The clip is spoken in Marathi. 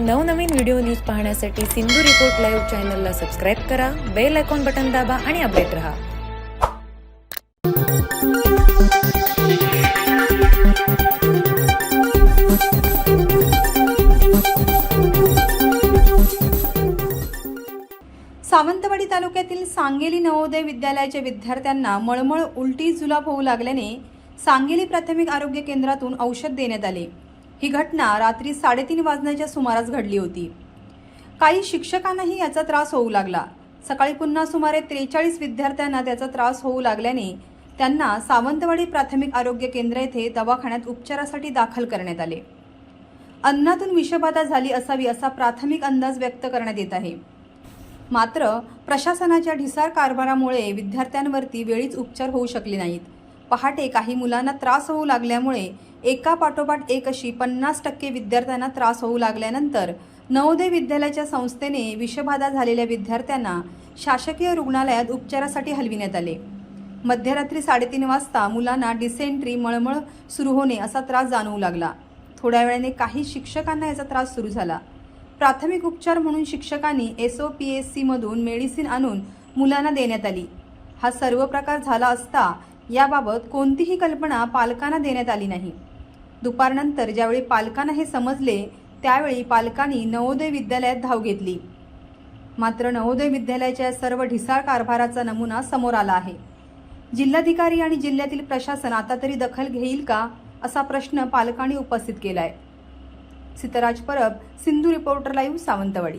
नवनवीन व्हिडिओ न्यूज पाहण्यासाठी सिंधू रिपोर्ट लाईव्ह चॅनलला सबस्क्राईब करा बेल आयकॉन बटन दाबा आणि अपडेट रहा. सावंतवाडी तालुक्यातील सांगेली नवोदय विद्यालयाच्या विद्यार्थ्यांना मळमळ उलटी जुलाब होऊ लागल्याने सांगेली प्राथमिक आरोग्य केंद्रातून औषध देण्यात आले. ही घटना रात्री साडेतीन वाजण्याच्या सुमारास घडली होती. काही शिक्षकांनाही याचा त्रास होऊ लागला. सकाळी पुन्हा सुमारे त्रेचाळीस विद्यार्थ्यांना त्याचा त्रास होऊ लागल्याने त्यांना सावंतवाडी प्राथमिक आरोग्य केंद्र येथे दवाखान्यात उपचारासाठी दाखल करण्यात आले. अन्नातून विषबाधा झाली असावी असा प्राथमिक अंदाज व्यक्त करण्यात येत आहे. मात्र प्रशासनाच्या ढिसार कारभारामुळे विद्यार्थ्यांवरती वेळीच उपचार होऊ शकले नाहीत. पहाटे काही मुलांना त्रास होऊ लागल्यामुळे एका पाठोपाठ एक अशी पन्नास टक्के विद्यार्थ्यांना त्रास होऊ लागल्यानंतर नवोदय विद्यालयाच्या संस्थेने विषबाधा झालेल्या विद्यार्थ्यांना शासकीय रुग्णालयात उपचारासाठी हलविण्यात आले. मध्यरात्री साडेतीन वाजता मुलांना डिसेंट्री मळमळ सुरू होणे असा त्रास जाणवू लागला. थोड्या वेळाने काही शिक्षकांना याचा त्रास सुरू झाला. प्राथमिक उपचार म्हणून शिक्षकांनी एस ओ पी एस सीमधून मेडिसिन आणून मुलांना देण्यात आली. हा सर्व प्रकार झाला असता याबाबत कोणतीही कल्पना पालकांना देण्यात आली नाही. दुपारनंतर ज्यावेळी पालकांना हे समजले त्यावेळी पालकांनी नवोदय विद्यालयात धाव घेतली. मात्र नवोदय विद्यालयाच्या सर्व ढिसाळ कारभाराचा नमुना समोर आला आहे. जिल्हाधिकारी आणि जिल्ह्यातील प्रशासन आता तरी दखल घेईल का असा प्रश्न पालकांनी उपस्थित केलाय. Sitaraj Parab Sindhu reporter live Sawantwadi.